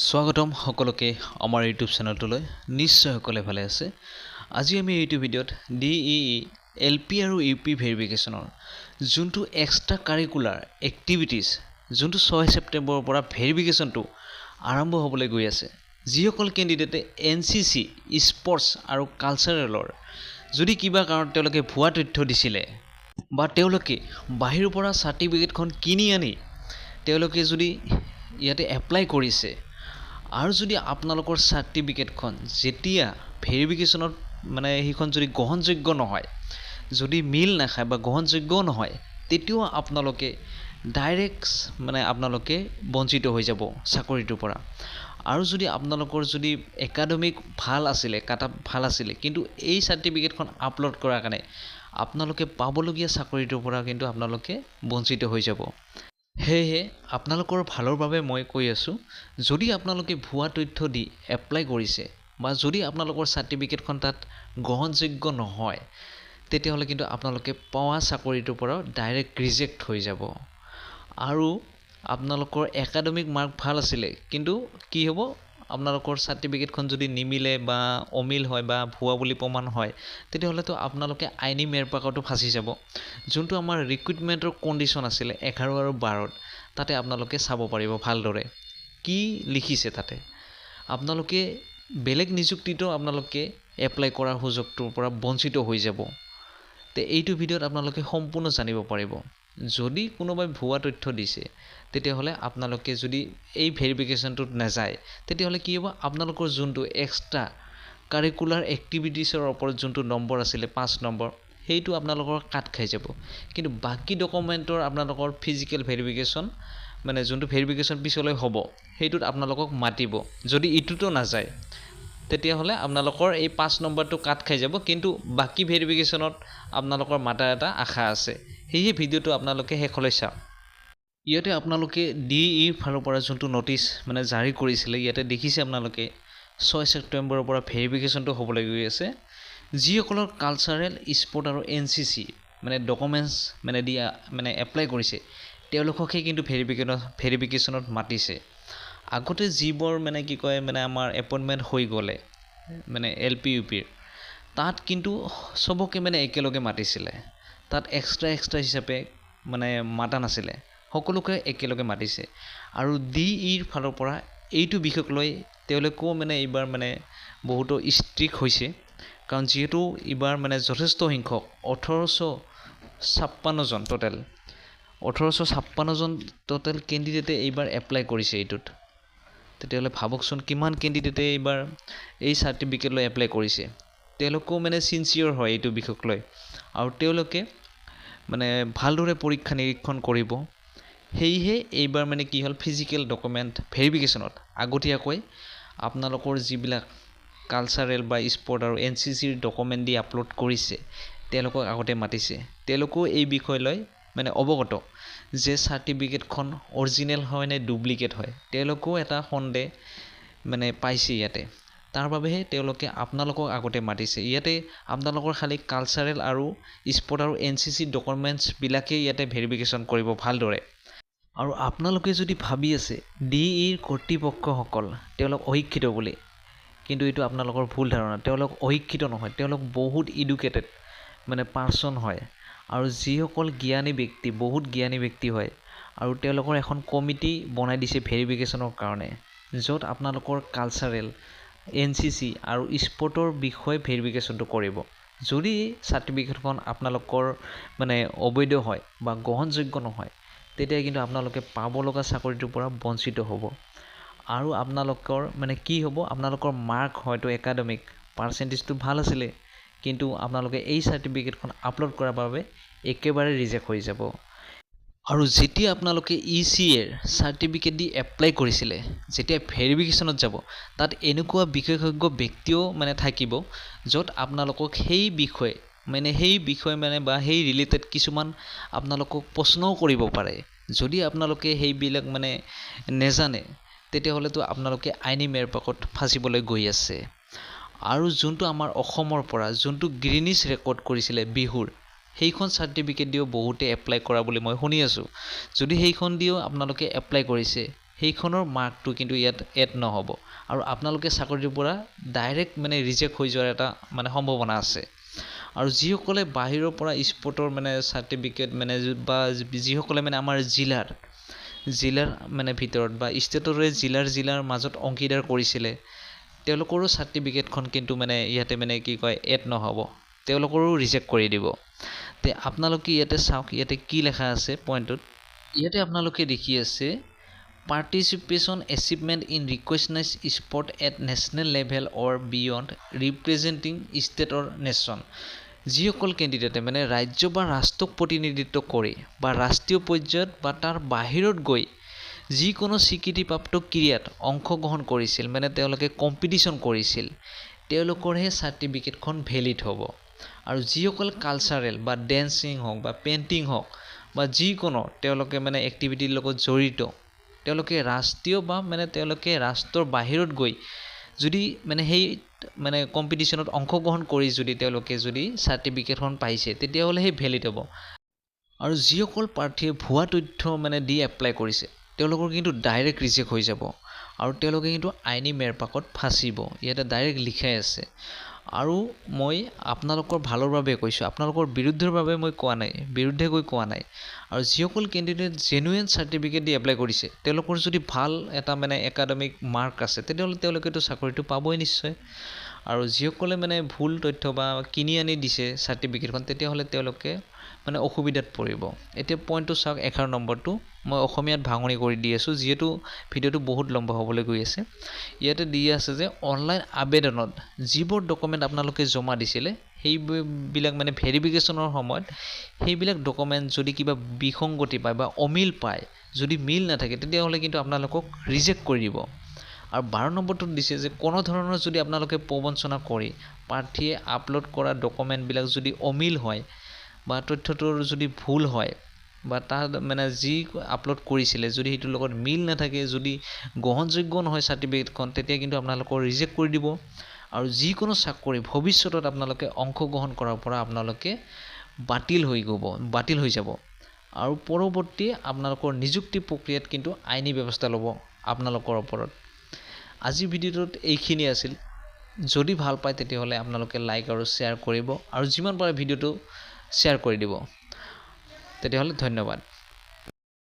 স্বাগতম সকলোকে আমাৰ ইউটিউব চেনেলটোলৈ। নিশ্চয় সকলোৱে ভালে আছে। আজি আমি এইটো ভিডিঅ'ত D E E L P আৰু ইউ পি ভেৰিফিকেশ্যনৰ যোনটো এক্সট্ৰা কাৰিকুলাৰ এক্টিভিটিছ যোনটো ছয় ছেপ্টেম্বৰৰ পৰা ভেৰিফিকেশ্যনটো আৰম্ভ হ'বলৈ গৈ আছে, যিসকল কেণ্ডিডেটে এন চি চি স্পৰ্টছ আৰু কালচাৰেলৰ যদি কিবা কাৰণত তেওঁলোকে ভুৱা তথ্য দিছিলে বা তেওঁলোকে বাহিৰৰ পৰা চাৰ্টিফিকেটখন কিনি আনি তেওঁলোকে যদি ইয়াতে এপ্লাই কৰিছে আৰু যদি আপোনালোকৰ চাৰ্টিফিকেটখন যেতিয়া ভেৰিফিকেশ্যনত মানে সেইখন যদি গ্ৰহণযোগ্য নহয় যদি মিল নাখায় বা গ্ৰহণযোগ্যও নহয় তেতিয়াও আপোনালোকে ডাইৰেক্ট মানে আপোনালোকে বঞ্চিত হৈ যাব চাকৰিটোৰ পৰা। আৰু যদি আপোনালোকৰ যদি একাডেমিক ভাল আছিলে কাট ভাল আছিলে কিন্তু এই চাৰ্টিফিকেটখন আপলোড কৰাৰ কাৰণে আপোনালোকে পাবলগীয়া চাকৰিটোৰ পৰা কিন্তু আপোনালোকে বঞ্চিত হৈ যাব। সেয়েহে আপোনালোকৰ ভালৰ বাবে মই কৈ আছোঁ যদি আপোনালোকে ভুৱা তথ্য দি এপ্লাই কৰিছে বা যদি আপোনালোকৰ চাৰ্টিফিকেটখন তাত গ্ৰহণযোগ্য নহয় তেতিয়াহ'লে কিন্তু আপোনালোকে পোৱা চাকৰিটোৰ পৰাও ডাইৰেক্ট ৰিজেক্ট হৈ যাব। আৰু আপোনালোকৰ একাডেমিক মাৰ্ক ভাল আছিলে কিন্তু কি হ'ব? আপোনালোকৰ চাৰ্টিফিকেটখন যদি নিমিলে বা অমিল হয় বা ভুৱা বুলি প্ৰমাণ হয় তেতিয়াহ'লেতো আপোনালোকে আইনী মেৰপাকতো ফাঁচি যাব। যোনটো আমাৰ ৰিক্ৰুইটমেণ্টৰ কণ্ডিশ্যন আছিলে এঘাৰ আৰু বাৰত তাতে আপোনালোকে চাব পাৰিব ভালদৰে। কি লিখিছে তাতে? আপোনালোকে বেলেগ নিযুক্তিতো আপোনালোকে এপ্লাই কৰাৰ সুযোগটোৰ পৰা বঞ্চিত হৈ যাব। তে এইটো ভিডিঅ'ত আপোনালোকে সম্পূৰ্ণ জানিব পাৰিব। যদি কোনোবাই ভুৱা তথ্য দিছে তেতিয়াহ'লে আপোনালোকে যদি এই ভেৰিফিকেশ্যনটোত নাযায় তেতিয়াহ'লে কি হ'ব? আপোনালোকৰ যোনটো এক্সট্ৰা কাৰিকুলাৰ এক্টিভিটিছৰ ওপৰত যোনটো নম্বৰ আছিলে পাঁচ নম্বৰ সেইটো আপোনালোকৰ কাট খাই যাব। কিন্তু বাকী ডকুমেণ্টৰ আপোনালোকৰ ফিজিকেল ভেৰিফিকেশ্যন মানে যোনটো ভেৰিফিকেশ্যন পিছলৈ হ'ব সেইটোত আপোনালোকক মাতিব। যদি ইটোতো নাযায় তেতিয়াহ'লে আপোনালোকৰ এই পাঁচ নম্বৰটো কাট খাই যাব। কিন্তু বাকী ভেৰিফিকেশ্যনত আপোনালোকৰ মাতাৰ এটা আশা আছে। সেয়েহে ভিডিঅ'টো আপোনালোকে শেষলৈ চাওক। ইয়াতে আপোনালোকে ডি ইৰ ফালৰ পৰা যোনটো নটিচ মানে জাৰি কৰিছিলে ইয়াতে দেখিছে আপোনালোকে ছয় ছেপ্টেম্বৰৰ পৰা ভেৰিফিকেশ্যনটো হ'বলৈ গৈ আছে। যিসকলৰ কালচাৰেল স্পৰ্ট আৰু এন চি চি মানে ডকুমেণ্টছ মানে দিয়া মানে এপ্লাই কৰিছে তেওঁলোককহে কিন্তু ভেৰিফিকেশ্যনত ভেৰিফিকেশ্যনত মাতিছে। আগতে যিবোৰ মানে কি কয় মানে আমাৰ এপইণ্টমেণ্ট হৈ গ'লে মানে এল পি ইউ পিৰ তাত কিন্তু চবকে মানে একেলগে মাতিছিলে। তাত এক্সট্ৰা এক্সট্ৰা হিচাপে মানে মাতা নাছিলে। সকলোকে একেলগে মাতিছে। আৰু ডি ইৰ ফালৰ পৰা এইটো বিষয়ক লৈ তেওঁলোকেও মানে এইবাৰ মানে বহুতো ষ্ট্ৰিক হৈছে। কাৰণ যিহেতু এইবাৰ মানে যথেষ্ট সংখ্যক ওঠৰশ ছাপ্পান্নজন টোটেল ওঠৰশ ছাপ্পান্নজন টোটেল কেণ্ডিডেটে এইবাৰ এপ্লাই কৰিছে এইটোত। তেতিয়াহ'লে ভাবকচোন কিমান কেণ্ডিডেটে এইবাৰ এই চাৰ্টিফিকেট লৈ এপ্লাই কৰিছে। তেওঁলোকেও মানে চিনচিয়ৰ হয় এইটো বিষয়ক লৈ। আৰু তেওঁলোকে মানে ভালদৰে পৰীক্ষা নিৰীক্ষণ কৰিব। সেয়েহে এইবাৰ মানে কি হ'ল ফিজিকেল ডকুমেণ্ট ভেৰিফিকেশ্যনত আগতীয়াকৈ আপোনালোকৰ যিবিলাক কালচাৰেল বা স্পৰ্ট আৰু এন চি চিৰ ডকুমেণ্ট দি আপলোড কৰিছে তেওঁলোকক আগতে মাতিছে। তেওঁলোকেও এই বিষয় লৈ মানে অৱগত যে চাৰ্টিফিকেটখন অৰিজিনেল হয় নে ডুপ্লিকেট হয় তেওঁলোকেও এটা সন্দেহ মানে পাইছে ইয়াতে। তাৰ বাবেহে তেওঁলোকে আপোনালোকক আগতে মাতিছে। ইয়াতে আপোনালোকৰ খালী কালচাৰেল আৰু স্পৰ্ট আৰু এন চি চি ডকুমেণ্টছবিলাকেই ইয়াতে ভেৰিফিকেশ্যন কৰিব ভালদৰে। আৰু আপোনালোকে যদি ভাবি আছে ডি ইৰ কৰ্তৃপক্ষসকল তেওঁলোক অশিক্ষিত বুলি কিন্তু এইটো আপোনালোকৰ ভুল ধাৰণা। তেওঁলোক অশিক্ষিত নহয় তেওঁলোক বহুত ইডুকেটেড মানে পাৰ্চন হয়। আৰু যিসকল জ্ঞানী ব্যক্তি বহুত জ্ঞানী ব্যক্তি হয়। আৰু তেওঁলোকৰ এখন কমিটি বনাই দিছে ভেৰিফিকেশ্যনৰ কাৰণে য'ত আপোনালোকৰ কালচাৰেল এন চি চি আৰু স্পৰ্টৰ বিষয়ে ভেৰিফিকেশ্যনটো কৰিব। যদি চাৰ্টিফিকেটখন আপোনালোকৰ মানে অবৈধ হয় বা গ্ৰহণযোগ্য নহয় তেতিয়া কিন্তু আপোনালোকে পাব লগা চাকৰিটোৰ পৰা বঞ্চিত হ'ব। আৰু আপোনালোকৰ মানে কি হ'ব আপোনালোকৰ মাৰ্ক হয়তো একাডেমিক পাৰ্চেণ্টেজটো ভাল আছিলে কিন্তু আপোনালোকে এই চাৰ্টিফিকেটখন আপলোড কৰাৰ বাবে একেবাৰে ৰিজেক্ট হৈ যাব। আৰু যেতিয়া আপোনালোকে ই চি এৰ চাৰ্টিফিকেট দি এপ্লাই কৰিছিলে যেতিয়া ভেৰিফিকেশ্যনত যাব তাত এনেকুৱা বিশেষজ্ঞ ব্যক্তিও মানে থাকিব য'ত আপোনালোকক সেই বিষয়ে মানে সেই বিষয়ে মানে বা সেই ৰিলেটেড কিছুমান আপোনালোকক প্ৰশ্নও কৰিব পাৰে। যদি আপোনালোকে সেইবিলাক মানে নেজানে তেতিয়াহ'লেতো আপোনালোকে আইনী মেৰপাকত ফাঁচিবলৈ গৈ আছে। আৰু যোনটো আমাৰ অসমৰ পৰা যোনটো গ্ৰীণিছ ৰেকৰ্ড কৰিছিলে বিহুৰ সেইখন চাৰ্টিফিকেট দিও বহুতে এপ্লাই কৰা বুলি মই শুনি আছোঁ। যদি সেইখন দিও আপোনালোকে এপ্লাই কৰিছে সেইখনৰ মাৰ্কটো কিন্তু ইয়াত এড নহ'ব। আৰু আপোনালোকে চাকৰিটোৰ পৰা ডাইৰেক্ট মানে ৰিজেক্ট হৈ যোৱাৰ এটা মানে সম্ভাৱনা আছে। আৰু যিসকলে বাহিৰৰ পৰা স্পৰ্টৰ মানে চাৰ্টিফিকেট মানে বা যিসকলে মানে আমাৰ জিলাৰ জিলাৰ মানে ভিতৰত বা ষ্টেটৰে জিলাৰ জিলাৰ মাজত অংশীদাৰ কৰিছিলে তেওঁলোকৰো চাৰ্টিফিকেটখন কিন্তু মানে ইয়াতে মানে কি কয় এড নহ'ব। তেওঁলোকৰো ৰিজেক্ট কৰি দিব। তে আপোনালোকে ইয়াতে চাওক ইয়াতে কি লেখা আছে পইণ্টটোত ইয়াতে আপোনালোকে দেখি আছে participation achievement in recognize sport at national level or beyond representing state or nation যিসকল কেণ্ডিডেটে মানে ৰাজ্য বা ৰাষ্ট্ৰক প্ৰতিনিধিত্ব কৰি বা ৰাষ্ট্ৰীয় পৰ্যায়ত বা তাৰ বাহিৰত গৈ যিকোনো স্বীকৃতিপ্ৰাপ্ত ক্ৰীড়াত অংশগ্ৰহণ কৰিছিল মানে তেওঁলোকে কম্পিটিশ্যন কৰিছিল তেওঁলোকৰহে চাৰ্টিফিকেটখন ভেলিড হ'ব। আৰু যিসকল কালচাৰেল বা ডেন্সিং হওক বা পেইণ্টিং হওক বা যিকোনো তেওঁলোকে মানে এক্টিভিটিৰ লগত জড়িত তেওঁলোকে ৰাষ্ট্ৰীয় বা মানে তেওঁলোকে ৰাষ্ট্ৰৰ বাহিৰত গৈ যদি মানে সেই মানে কম্পিটিশ্যনত অংশগ্ৰহণ কৰি যদি তেওঁলোকে যদি চাৰ্টিফিকেটখন পাইছে তেতিয়াহ'লে সেই ভেলিড হ'ব। আৰু যিসকল প্ৰাৰ্থীয়ে ভুৱা তথ্য মানে দি এপ্লাই কৰিছে তেওঁলোকৰ কিন্তু ডাইৰেক্ট ৰিজেক্ট হৈ যাব। আৰু তেওঁলোকে কিন্তু আইনী মেৰপাকত ফাঁচিব ইয়াতে ডাইৰেক্ট লিখাই আছে। আৰু মই আপোনালোকৰ ভালৰ বাবে কৈছোঁ আপোনালোকৰ বিৰুদ্ধৰ বাবে মই কোৱা নাই বিৰুদ্ধে গৈ কোৱা নাই। আৰু যিসকল কেণ্ডিডেট জেনুৱেন চাৰ্টিফিকেট দি এপ্লাই কৰিছে তেওঁলোকৰ যদি ভাল এটা মানে একাডেমিক মাৰ্ক আছে তেতিয়াহ'লে তেওঁলোকেতো চাকৰিটো পাবই নিশ্চয়। আৰু যিসকলে মানে ভুল তথ্য বা কিনি আনি দিছে চাৰ্টিফিকেটখন তেতিয়াহ'লে তেওঁলোকে মানে অসুবিধাত পৰিব। এতিয়া পইণ্টটো চাওক এঘাৰ নম্বৰটো। মই অসমীয়াত ভাঙনি কৰি দি আছোঁ যিহেতু ভিডিঅ'টো বহুত লম্বা হ'বলৈ গৈ আছে। ইয়াতে দি আছে যে অনলাইন আবেদনত যিবোৰ ডকুমেণ্ট আপোনালোকে জমা দিছিলে সেইবিলাক মানে ভেৰিফিকেশ্যনৰ সময়ত সেইবিলাক ডকুমেণ্ট যদি কিবা বিসংগতি পায় বা অমিল পায় যদি মিল নাথাকে তেতিয়াহ'লে কিন্তু আপোনালোকক ৰিজেক্ট কৰি দিব। আৰু বাৰ নম্বৰটোত দিছে যে কোনো ধৰণৰ যদি আপোনালোকে প্ৰবঞ্চনা কৰি প্ৰাৰ্থীয়ে আপলোড কৰা ডকুমেণ্টবিলাক যদি অমিল হয় বা তথ্যটোৰ যদি ভুল হয় বা তাত মানে যি আপলোড কৰিছিলে যদি সেইটোৰ লগত মিল নাথাকে যদি গ্ৰহণযোগ্য নহয় চাৰ্টিফিকেটখন তেতিয়া কিন্তু আপোনালোকৰ ৰিজেক্ট কৰি দিব আৰু যিকোনো চাকৰি ভৱিষ্যতত আপোনালোকে অংশগ্ৰহণ কৰাৰ পৰা আপোনালোকে বাতিল হৈ গ'ব বাতিল হৈ যাব। আৰু পৰৱৰ্তী আপোনালোকৰ নিযুক্তি প্ৰক্ৰিয়াত কিন্তু আইনী ব্যৱস্থা ল'ব আপোনালোকৰ ওপৰত। আজিৰ ভিডিঅ'টোত এইখিনি আছিল। যদি ভাল পায় তেতিয়াহ'লে আপোনালোকে লাইক আৰু শ্বেয়াৰ কৰিব। আৰু যিমান পাৰে ভিডিঅ'টো শ্বেয়াৰ কৰি দিব। তেতিয়াহ'লে ধন্যবাদ।